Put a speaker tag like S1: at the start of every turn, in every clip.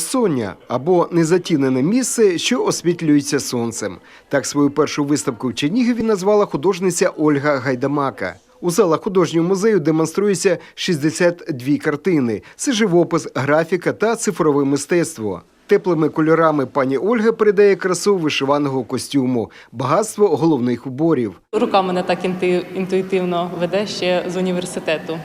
S1: Осоння або незатінене місце, що освітлюється сонцем. Так свою першу виставку в Чернігові назвала художниця Ольга Гайдамака. У залах художнього музею демонструється 62 картини. Це живопис, графіка та цифрове мистецтво. Теплими кольорами пані Ольга передає красу вишиваного костюму, багатство головних уборів.
S2: Рука мене так інту- інтуїтивно веде ще з університету.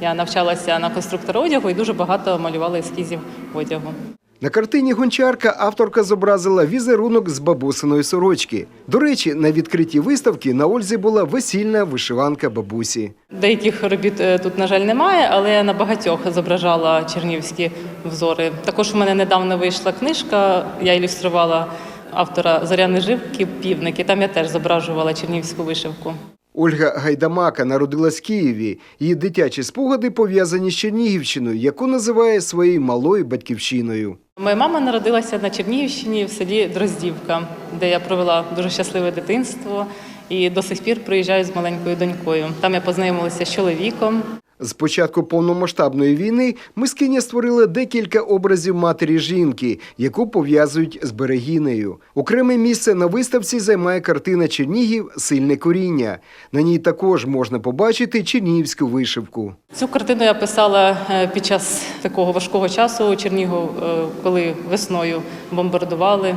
S2: Я навчалася на конструктора одягу і дуже багато малювала ескізів одягу.
S1: На картині гончарка авторка зобразила візерунок з бабусиної сорочки. До речі, на відкритій виставці на Ользі була весільна вишиванка бабусі.
S2: Деяких робіт е, тут, на жаль, немає, але я на багатьох зображала чернівські взори. Також у мене недавно вийшла книжка, я ілюструвала автора Зоряни Живки Півники. Там я теж зображувала чернівську вишивку.
S1: Ольга Гайдамака народилась в Києві. Її дитячі спогади пов'язані з Чернігівщиною, яку називає своєю малою батьківщиною.
S2: Моя мама народилася на Чернігівщині в селі Дроздівка, де я провела дуже щасливе дитинство і до сих пір приїжджаю з маленькою донькою. Там я познайомилася з чоловіком.
S1: З початку повномасштабної війни мискиня створила декілька образів матері жінки, яку пов'язують з берегінею. Окреме місце на виставці займає картина Чернігів Сильне коріння. На ній також можна побачити чернігівську вишивку.
S2: Цю картину я писала е, під час такого важкого часу Чернігов, е, коли весною бомбардували.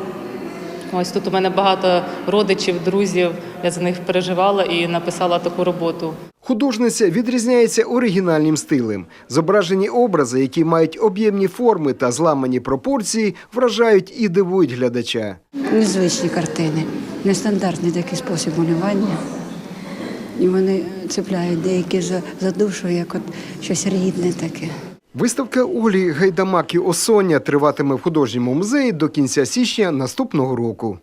S2: Ось тут у мене багато родичів, друзів. Я за них переживала і написала таку роботу.
S1: Художниця відрізняється оригінальним стилем. Зображені образи, які мають об'ємні форми та зламані пропорції, вражають і дивують глядача.
S3: Незвичні картини, нестандартний такий спосіб малювання. І вони цепляють деякі за, за душу, як от щось рідне таке.
S1: Виставка Олі Гайдамаки Осоня триватиме в художньому музеї до кінця січня наступного року.